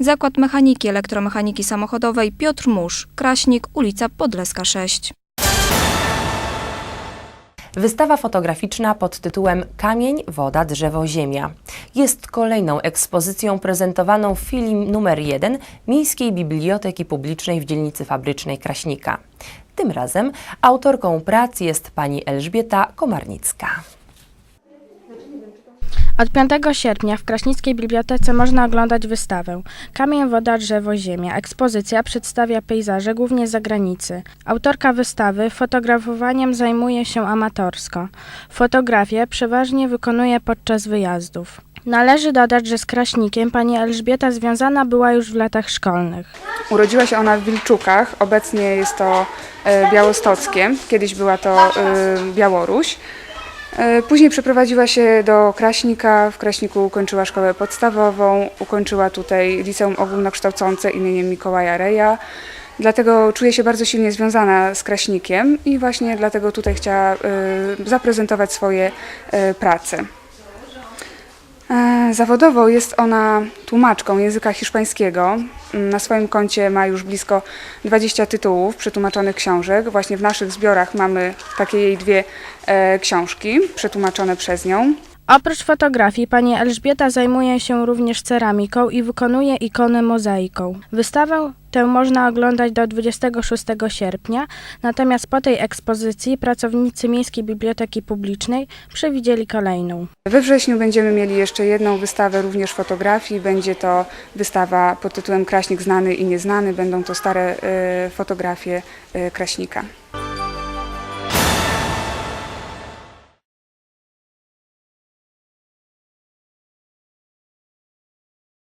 Zakład Mechaniki Elektromechaniki Samochodowej Piotr Musz, Kraśnik, ulica Podleska 6. Wystawa fotograficzna pod tytułem Kamień, woda, drzewo, ziemia jest kolejną ekspozycją prezentowaną w filii numer 1 Miejskiej Biblioteki Publicznej w dzielnicy fabrycznej Kraśnika. Tym razem autorką prac jest pani Elżbieta Komarnicka. Od 5 sierpnia w Kraśnickiej Bibliotece można oglądać wystawę Kamień, woda, drzewo, ziemia. Ekspozycja przedstawia pejzaże głównie z zagranicy. Autorka wystawy fotografowaniem zajmuje się amatorsko. Fotografię przeważnie wykonuje podczas wyjazdów. Należy dodać, że z Kraśnikiem pani Elżbieta związana była już w latach szkolnych. Urodziła się ona w Wilczukach, obecnie jest to e, Białostockie, kiedyś była to e, Białoruś. E, Później przeprowadziła się do Kraśnika, w Kraśniku ukończyła szkołę podstawową, ukończyła tutaj liceum ogólnokształcące imieniem Mikołaja Reja. Dlatego czuje się bardzo silnie związana z Kraśnikiem i właśnie dlatego tutaj chciała e, zaprezentować swoje e, prace. E, Zawodowo jest ona tłumaczką języka hiszpańskiego. Mm, Na swoim koncie ma już blisko 20 tytułów przetłumaczonych książek. Właśnie w naszych zbiorach mamy takie jej dwie e, książki przetłumaczone przez nią. Oprócz fotografii pani Elżbieta zajmuje się również ceramiką i wykonuje ikony mozaiką. Wystawę tę można oglądać do 26 sierpnia, natomiast po tej ekspozycji pracownicy Miejskiej Biblioteki Publicznej przewidzieli kolejną. We wrześniu będziemy mieli jeszcze jedną wystawę również fotografii. Będzie to wystawa pod tytułem Kraśnik znany i nieznany. Będą to stare e, fotografie e, Kraśnika.